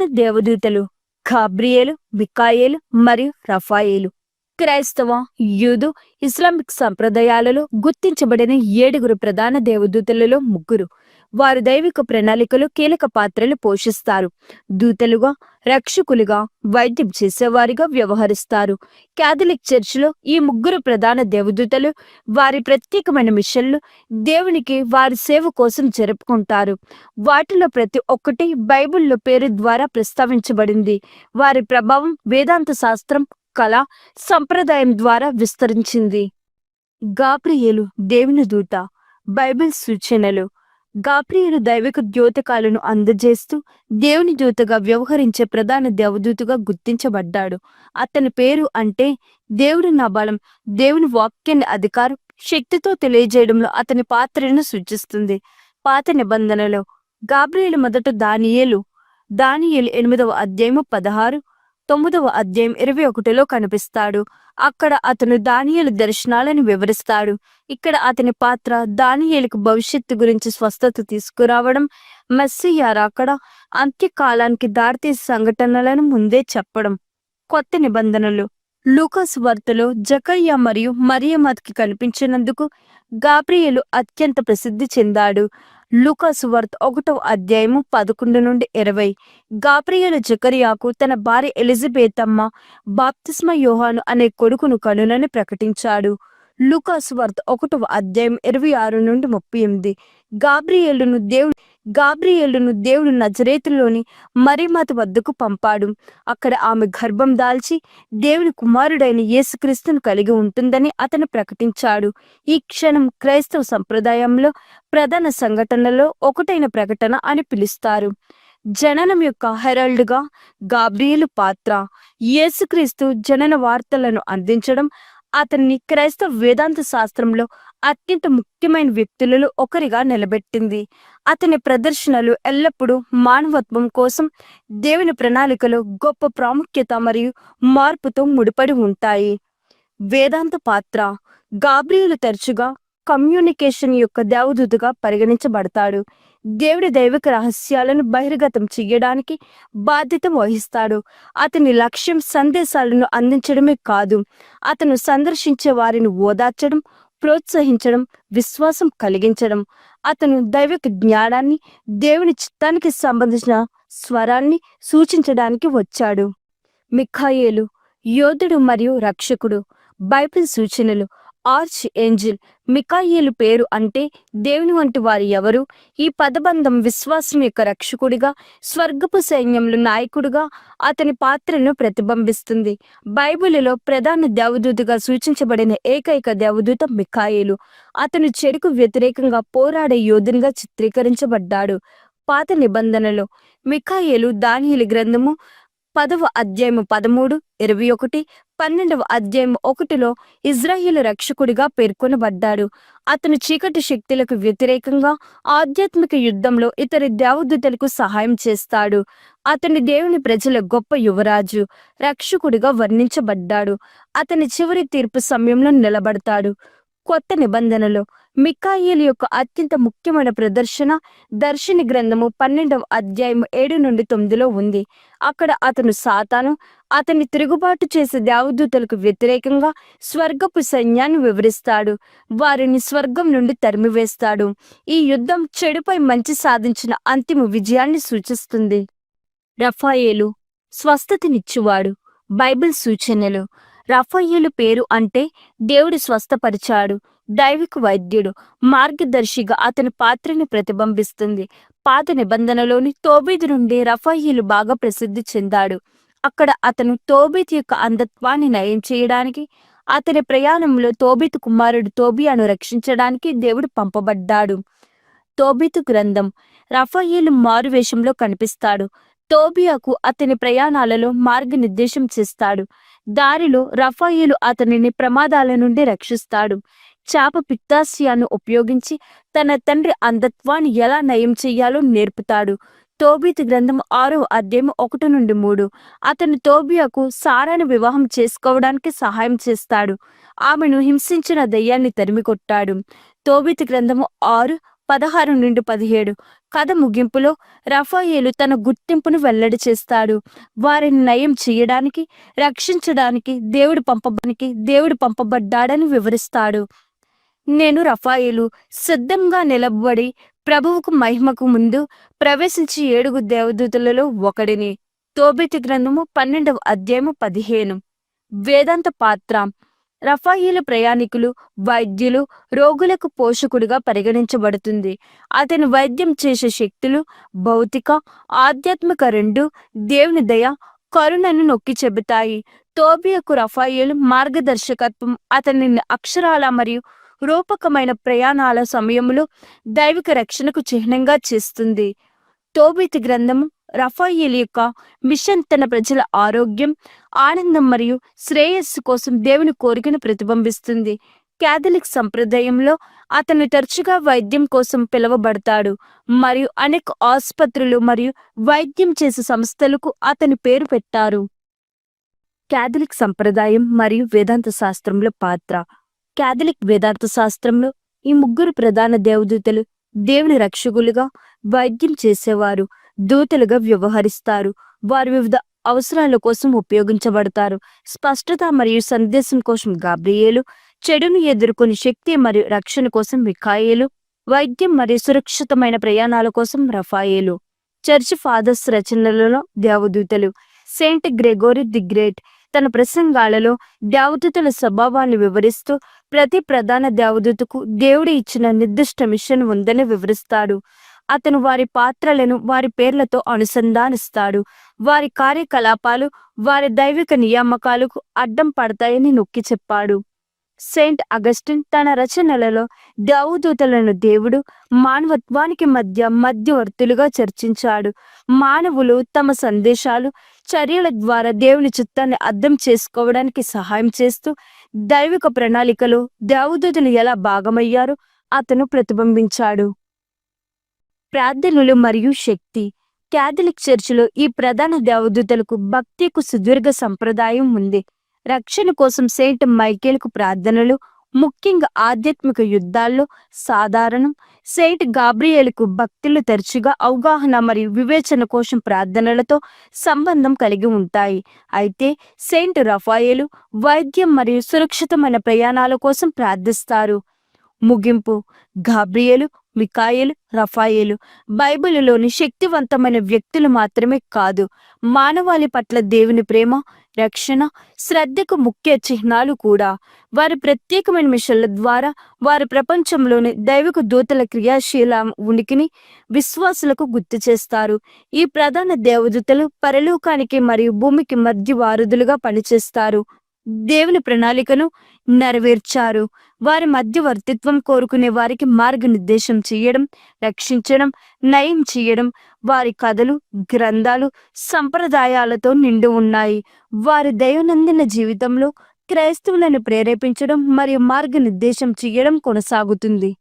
ప్రధాన దేవదూతలు ఖాబ్రియేలు మికాయేలు మరియు రఫాయేలు. క్రైస్తవ యూదు ఇస్లామిక్ సంప్రదాయాలలో గుర్తించబడిన ఏడుగురు ప్రధాన దేవదూతలలో ముగ్గురు. వారు దైవిక ప్రణాళికలో కీలక పాత్రలు పోషిస్తారు. దూతలుగా రక్షకులుగా వైద్యం చేసేవారిగా వ్యవహరిస్తారు. క్యాథలిక్ చర్చిలో ఈ ముగ్గురు ప్రధాన దేవదూతలు వారి ప్రత్యేకమైన మిషన్లు దేవునికి వారి సేవ కోసం జరుపుకుంటారు. వాటిలో ప్రతి ఒక్కటి బైబిల్లో పేరు ద్వారా ప్రస్తావించబడింది. వారి ప్రభావం వేదాంత శాస్త్రం కళ సంప్రదాయం ద్వారా విస్తరించింది. గాబ్రియేలు దేవుని దూత బైబిల్ సూచనలు. గాబ్రియేలు దైవిక ద్యోతకాలను అందజేస్తూ దేవుని దూతగా వ్యవహరించే ప్రధాన దేవదూతగా గుర్తించబడ్డాడు. అతని పేరు అంటే దేవుడి నా బలం దేవుని వాక్యాన్ని అధికారం శక్తితో తెలియజేయడంలో అతని పాత్రను సూచిస్తుంది. పాత నిబంధనలో. గాబ్రియేలు మొదట దానియేలు. దానియేలు ఎనిమిదవ అధ్యాయము పదహారు తొమ్మిదవ అధ్యాయం ఇరవై ఒకటిలో కనిపిస్తాడు. అక్కడ అతను దానియలు దర్శనాలను వివరిస్తాడు. ఇక్కడ అతని పాత్ర దానియలకు భవిష్యత్తు గురించి స్వస్థత తీసుకురావడం మెస్సియార్ అక్కడ అంత్యకాలానికి దారితీసే సంఘటనలను ముందే చెప్పడం. కొత్త నిబంధనలు. లూకాస్ వార్తలో జకయ్య మరియు మరియమత్కి కనిపించినందుకు గాబ్రియలు అత్యంత ప్రసిద్ధి చెందాడు. లూకాసు వార్త ఒకటవ అధ్యాయము పదకొండు నుండి ఇరవై. గాబ్రియేలు జకరియాకు తన భార్య ఎలిజబెత్ అమ్మ బాప్తిస్మ యోహాను అనే కొడుకును కనులని ప్రకటించాడు. లూకాసు వార్త ఒకటవ అధ్యాయం ఇరవై ఆరు నుండి ముప్పై ఎనిమిది. గాబ్రియేలును దేవుడు గాబ్రియేలును దేవుడు నజరేతులోని మరిమత వద్దకు పంపాడు. అక్కడ ఆమె గర్భం దాల్చి దేవుని కుమారుడైన యేసుక్రీస్తును కలిగి ఉంటుందని అతను ప్రకటించాడు. ఈ క్షణం క్రైస్తవ సంప్రదాయంలో ప్రధాన సంఘటనలో ఒకటైన ప్రకటన అని పిలుస్తారు. జననం యొక్క హెరాల్డ్గా గాబ్రియలు పాత్ర. యేసుక్రీస్తు జనన వార్తలను అందించడం అతన్ని క్రైస్తవ వేదాంత శాస్త్రంలో అత్యంత ముఖ్యమైన వ్యక్తులలో ఒకరిగా నిలబెట్టింది. అతని ప్రదర్శనలు ఎల్లప్పుడూ మానవత్వం కోసం దేవుని ప్రణాళికలో గొప్ప ప్రాముఖ్యత మరియు మార్పుతో ముడిపడి ఉంటాయి. వేదాంత పాత్ర గాబ్రియులు తరచుగా కమ్యూనికేషన్ యొక్క దేవదూతగా పరిగణించబడతాడు. దేవుడి దైవిక రహస్యాలను బహిర్గతం చెయ్యడానికి బాధ్యత వహిస్తాడు. అతని లక్ష్యం సందేశాలను అందించడమే కాదు అతను సందర్శించే వారిని ఓదార్చడం ప్రోత్సహించడం విశ్వాసం కలిగించడం. అతను దైవిక జ్ఞానాన్ని దేవుని చిత్తానికి సంబంధించిన స్వరాన్ని సూచించడానికి వచ్చాడు. మిఖాయేలు యోధుడు మరియు రక్షకుడు బైబిల్ సూచనలు ఆర్చ్ ఏంజిల్ మికాయిలు పేరు అంటే దేవుని వంటి వారు ఎవరు? ఈ పదబంధం విశ్వాసం యొక్క రక్షకుడిగా స్వర్గపు సైన్యంలో నాయకుడిగా అతని పాత్రను ప్రతిబింబిస్తుంది. బైబిలులో ప్రధాన దేవదూతగా సూచించబడిన ఏకైక దేవదూత మికాయిలు అతను చెడుకు వ్యతిరేకంగా పోరాడే యోధునిగా చిత్రీకరించబడ్డాడు. పాత నిబంధనలో మికాయేలు దానియలు గ్రంథము పదవ అధ్యాయము పదమూడు ఇరవై ఒకటి పన్నెండవ అధ్యాయం ఒకటిలో ఇజ్రాయిల్ రక్షకుడిగా పేర్కొనబడ్డాడు. అతను చీకటి శక్తులకు వ్యతిరేకంగా ఆధ్యాత్మిక యుద్ధంలో ఇతర దేవదూతలకు సహాయం చేస్తాడు. అతని దేవుని ప్రజల గొప్ప యువరాజు రక్షకుడిగా వర్ణించబడ్డాడు. అతని చివరి తీర్పు సమయంలో నిలబడతాడు. కొత్త నిబంధనలో. మికాయేలు యొక్క అత్యంత ముఖ్యమైన ప్రదర్శన దర్శిని గ్రంథము పన్నెండవ అధ్యాయం ఏడు నుండి తొమ్మిదిలో ఉంది. అక్కడ అతను సాతాను అతన్ని తిరుగుబాటు చేసే దేవదూతలకు వ్యతిరేకంగా స్వర్గపు సైన్యాన్ని వివరిస్తాడు. వారిని స్వర్గం నుండి తరిమివేస్తాడు. ఈ యుద్ధం చెడుపై మంచి సాధించిన అంతిమ విజయాన్ని సూచిస్తుంది. రఫాయేలు స్వస్థతనిచ్చువాడు. బైబిల్ సూచనలు. రఫయ్యులు పేరు అంటే దేవుడు స్వస్థపరిచాడు దైవిక వైద్యుడు మార్గదర్శిగా అతని పాత్రని ప్రతిబింబిస్తుంది. పాత నిబంధనలోని తోబీదు నుండి రఫయ్యులు బాగా ప్రసిద్ధి చెందాడు. అక్కడ అతను తోబీత్ యొక్క అంధత్వాన్ని నయం చేయడానికి అతని ప్రయాణంలో తోబిత్ కుమారుడు తోబియాను రక్షించడానికి దేవుడు పంపబడ్డాడు. తోబీతు గ్రంథం రఫాయిలు మారువేషంలో కనిపిస్తాడు. తోబియాకు అతని ప్రయాణాలలో మార్గనిర్దేశం చేస్తాడు. దారిలో రఫాయిలు అతనిని ప్రమాదాల నుండి రక్షిస్తాడు. చాప పిత్తాశయాన్ని ఉపయోగించి తన తండ్రి అంధత్వాన్ని ఎలా నయం చెయ్యాలో నేర్పుతాడు. తోబీతు గ్రంథం ఆరో అధ్యాయం ఒకటి నుండి మూడు. అతను తోబియాకు సారాను వివాహం చేసుకోవడానికి సహాయం చేస్తాడు. ఆమెను హింసించిన దయ్యాన్ని తరిమి కొట్టాడు గ్రంథము ఆరు పదహారు నుండి పదిహేడు. కథ ముగింపులో రఫాయేలు తన గుర్తింపును వెల్లడి చేస్తాడు. వారిని నయం చేయడానికి రక్షించడానికి దేవుడు పంపడానికి దేవుడు పంపబడ్డాడని వివరిస్తాడు. నేను రఫాయేలు సిద్ధంగా నిలబడి ప్రభువుకు మహిమకు ముందు ప్రవేశించి ఏడుగు దేవదూతలలో ఒకడిని. తోబితి గ్రంథము పన్నెండవ అధ్యాయము పదిహేను. వేదాంత పాత్ర. రఫాయిలు ప్రయాణికులు వైద్యులు రోగులకు పోషకుడిగా పరిగణించబడుతుంది. అతని వైద్యం చేసే శక్తులు భౌతిక ఆధ్యాత్మిక రెండు దేవుని దయ కరుణను నొక్కి చెబుతాయి. తోబియకు రఫాయిలు మార్గదర్శకత్వం అతని అక్షరాల మరియు రూపకమైన ప్రయాణాల సమయంలో దైవిక రక్షణకు చిహ్నంగా చేస్తుంది. తోబితి గ్రంథము రఫాయిల్ యొక్క మిషన్ తన ప్రజల ఆరోగ్యం ఆనందం మరియు శ్రేయస్సు కోసం దేవుని కోరికను ప్రతిబింబిస్తుంది. క్యాథలిక్ సంప్రదాయంలో అతను తరచుగా వైద్యం కోసం పిలువబడతాడు మరియు అనేక ఆసుపత్రులు మరియు వైద్యం చేసే సంస్థలకు అతని పేరు పెట్టారు. క్యాథలిక్ సంప్రదాయం మరియు వేదాంత శాస్త్రంలో పాత్ర. క్యాథలిక్ వేదాంత శాస్త్రంలో ఈ ముగ్గురు ప్రధాన దేవదూతలు దేవుని రక్షకులుగా వైద్యం చేసేవారు. దూతలుగా వ్యవహరిస్తారు. వారు వివిధ అవసరాల కోసం ఉపయోగించబడతారు. స్పష్టత మరియు సందేశం కోసం గాబ్రియేలు చెడును ఎదుర్కొని శక్తి మరియు రక్షణ కోసం మిఖాయేలు వైద్యం మరియు సురక్షితమైన ప్రయాణాల కోసం రఫాయేలు. చర్చ్ ఫాదర్స్ రచనలలో దేవదూతలు సెయింట్ గ్రెగోరి ది గ్రేట్ తన ప్రసంగాలలో దేవదూతల స్వభావాన్ని వివరిస్తూ ప్రతి ప్రధాన దేవదూతకు దేవుడు ఇచ్చిన నిర్దిష్ట మిషన్ ఉందని వివరిస్తాడు. అతను వారి పాత్రలను వారి పేర్లతో అనుసంధానిస్తాడు. వారి కార్యకలాపాలు వారి దైవిక నియామకాలకు అడ్డం పడతాయని నొక్కి చెప్పాడు. సెయింట్ అగస్టిన్ తన రచనలలో దేవదూతలను దేవుడు మానవత్వానికి మధ్య మధ్యవర్తులుగా చర్చించాడు. మానవులు తమ సందేశాలు చర్యల ద్వారా దేవుని చిత్తాన్ని అర్థం చేసుకోవడానికి సహాయం చేస్తూ దైవిక ప్రణాళికలో దేవదూతలు ఎలా భాగమయ్యారో అతను ప్రతిబింబించాడు. ప్రార్థనలు మరియు శక్తి. క్యాథలిక్ చర్చిలో ఈ ప్రధాన దేవదూతలకు భక్తికు సుదీర్ఘ సంప్రదాయం ఉంది. రక్షణ కోసం సెయింట్ మైకేల్కు ప్రార్థనలు ముఖ్యంగా ఆధ్యాత్మిక యుద్ధాల్లో సాధారణం. సెయింట్ గాబ్రియేలుకు భక్తులు తరచుగా అవగాహన మరియు వివేచన కోసం ప్రార్థనలతో సంబంధం కలిగి ఉంటాయి. అయితే సెయింట్ రఫాయేలు వైద్యం మరియు సురక్షితమైన ప్రయాణాల కోసం ప్రార్థిస్తారు. ముగింపు. గాబ్రియేలు మికాయేలు రఫాయేలు బైబిలులోని శక్తివంతమైన వ్యక్తులు మాత్రమే కాదు. మానవాళి పట్ల దేవుని ప్రేమ రక్షణ శ్రద్ధకు ముఖ్య చిహ్నాలు కూడా. వారి ప్రత్యేకమైన మిషన్ల ద్వారా వారి ప్రపంచంలోని దైవిక దూతల క్రియాశీల ఉనికిని విశ్వాసులకు గుర్తు చేస్తారు. ఈ ప్రధాన దేవదూతలు పరలోకానికి మరియు భూమికి మధ్య వారధులుగా పనిచేస్తారు. దేవుని ప్రణాళికను నెరవేర్చారు. వారి మధ్యవర్తిత్వం కోరుకునే వారికి మార్గనిర్దేశం చేయడం రక్షించడం నయం చేయడం వారి కథలు గ్రంథాలు సంప్రదాయాలతో నిండి ఉన్నాయి. వారి దైనందిన జీవితంలో క్రైస్తవులను ప్రేరేపించడం మరియు మార్గనిర్దేశం చేయడం కొనసాగుతుంది.